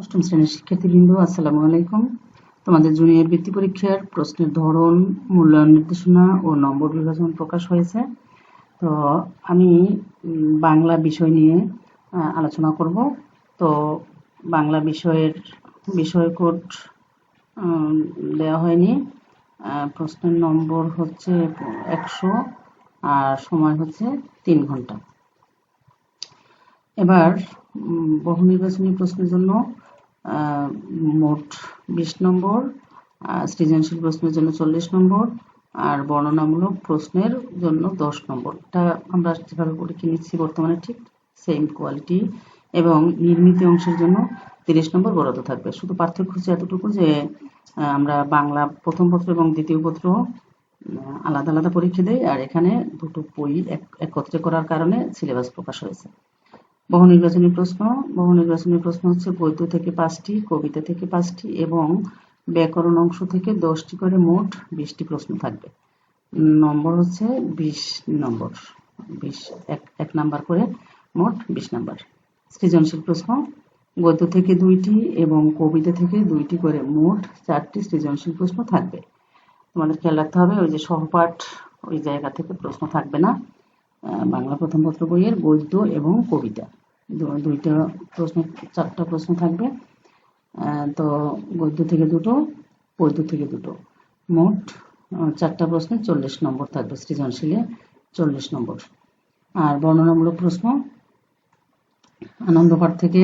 অষ্টম শ্রেণির শিক্ষার্থীবৃন্দ, আসসালামু আলাইকুম। তোমাদের জুনিয়র বৃত্তি পরীক্ষার প্রশ্নের ধরন, মূল্যায়ন নির্দেশনা ও নম্বর বিভাজন প্রকাশ হয়েছে। তো আমি বাংলা বিষয় নিয়ে আলোচনা করব। তো বাংলা বিষয়ের, বিষয় কোড দেওয়া হয়নি। প্রশ্নের নম্বর হচ্ছে একশো, আর সময় হচ্ছে তিন ঘণ্টা। এবার বহু নির্বাচনী প্রশ্নের জন্য মোট বিশ নম্বর সৃজনশীল প্রশ্নের জন্য চল্লিশ নম্বর, আর বর্ণনামূলক প্রশ্নের জন্য দশ নম্বর। এটা আমরা যেভাবে পরীক্ষা নিচ্ছি বর্তমানে ঠিক সেম কোয়ালিটি এবং নির্মিত অংশের জন্য তিরিশ নম্বর বরাদ্দ থাকবে। শুধু পার্থক্য হচ্ছে এতটুকু যে আমরা বাংলা প্রথম পত্র এবং দ্বিতীয় পত্র আলাদা আলাদা পরীক্ষা দেই, আর এখানে দুটো বই একত্রে করার কারণে সিলেবাস প্রকাশ হয়েছে। বহু নির্বাচনী প্রশ্ন, বহু নির্বাচনী প্রশ্ন হচ্ছে গদ্য থেকে পাঁচটি, কবিতা থেকে পাঁচটি এবং ব্যাকরণ অংশ থেকে দশটি করে মোট বিশটি প্রশ্ন থাকবে। নম্বর হচ্ছে বিশ নম্বর। বিশ, এক এক নাম্বার করে মোট বিশ নাম্বার। সৃজনশীল প্রশ্ন গদ্য থেকে দুইটি এবং কবিতা থেকে দুইটি করে মোট চারটি সৃজনশীল প্রশ্ন থাকবে। তোমাদের খেয়াল রাখতে হবে, ওই যে সহপাঠ ওই জায়গা থেকে প্রশ্ন থাকবে না। বাংলা প্রথম পত্র বইয়ের গদ্য এবং কবিতা। দুইটা প্রশ্ন, চারটা প্রশ্ন থাকবে। তো গদ্য থেকে দুটো পদ্য থেকে দুটো। মোট চারটা প্রশ্নে চল্লিশ নম্বর থাকবে সৃজনশীলে, চল্লিশ নম্বর। আর বর্ণনামূলক প্রশ্ন? আনন্দপাঠ থেকে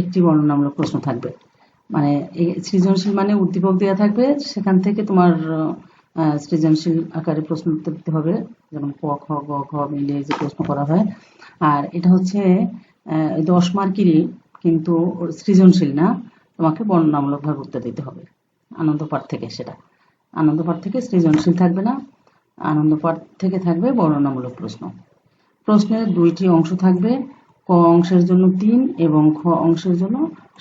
একটি বর্ণনামূলক প্রশ্ন থাকবে। মানে সৃজনশীল মানে উদ্দীপক দেওয়া থাকবে, সেখান থেকে তোমার সৃজনশীল আকারে প্রশ্ন উত্তর দিতে হবে, যেমন ক, খ, গ, ঘ, মিলে যে প্রশ্ন করা হয়। আর এটা হচ্ছে দশ মার্কেরই, কিন্তু সৃজনশীল না, তোমাকে বর্ণনামূলকভাবে উত্তর দিতে হবে। আনন্দ পাঠ থেকে সেটা। আনন্দ পাঠ থেকে সৃজনশীল থাকবে না, আনন্দ পাঠ থেকে থাকবে বর্ণনামূলক প্রশ্ন। প্রশ্নের দুইটি অংশ থাকবে, ক অংশের জন্য তিন এবং খ অংশের জন্য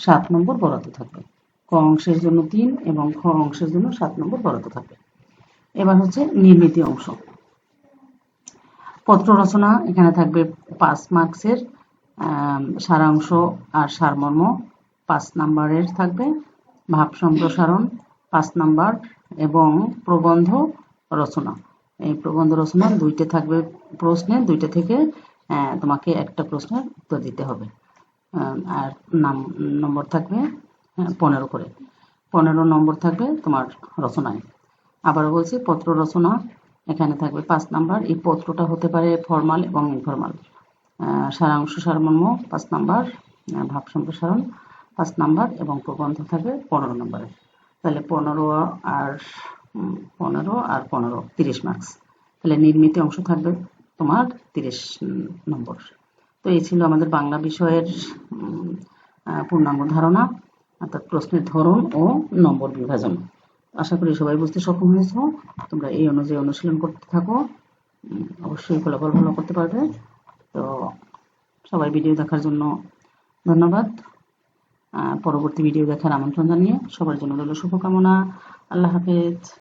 সাত নম্বর বরাদ্দ থাকবে। ক অংশের জন্য তিন এবং খ অংশের জন্য সাত নম্বর বরাদ্দ থাকবে। এবার হচ্ছে নির্মিত অংশ। পত্র রচনা এখানে থাকবে পাঁচ মার্কসের সারাংশ আর সারমর্ম। পাঁচ নাম্বারের থাকবে ভাব সম্প্রসারণ, পাঁচ নাম্বার এবং প্রবন্ধ রচনা। এই প্রবন্ধ রচনা দুইটা থাকবে প্রশ্নে, দুইটা থেকে তোমাকে একটা প্রশ্নের উত্তর দিতে হবে। আর নাম, নম্বর থাকবে পনেরো করে। পনেরো নম্বর থাকবে তোমার রচনায়। আবারও বলছি, পত্র রচনা এখানে থাকবে পাঁচ নাম্বার। এই পত্রটা হতে পারে ফর্মাল এবং ইনফর্মাল। সারাংশ সারমর্ম পাঁচ নাম্বার ভাব সম্প্রসারণ পাঁচ নাম্বার এবং প্রবন্ধ থাকবে পনেরো নম্বরের তাহলে পনেরো আর পনেরো আর পনেরো, তিরিশ মার্কস তাহলে নির্মিত অংশ থাকবে তোমার তিরিশ নম্বর। তো এই ছিল আমাদের বাংলা বিষয়ের পূর্ণাঙ্গ ধারণা, অর্থাৎ প্রশ্নের ধরন ও নম্বর বিভাজন। আশা করি সবাই বুঝতে সক্ষম হয়েছ। তোমরা এই অনুযায়ী অনুশীলন করতে থাকো। অবশ্যই ফলাফল ভালো করতে পারবে। তো সবাই ভিডিও দেখার জন্য ধন্যবাদ। পরবর্তী ভিডিও দেখার আমন্ত্রণ জানিয়ে সবার জন্য রইল শুভকামনা। আল্লাহ হাফেজ।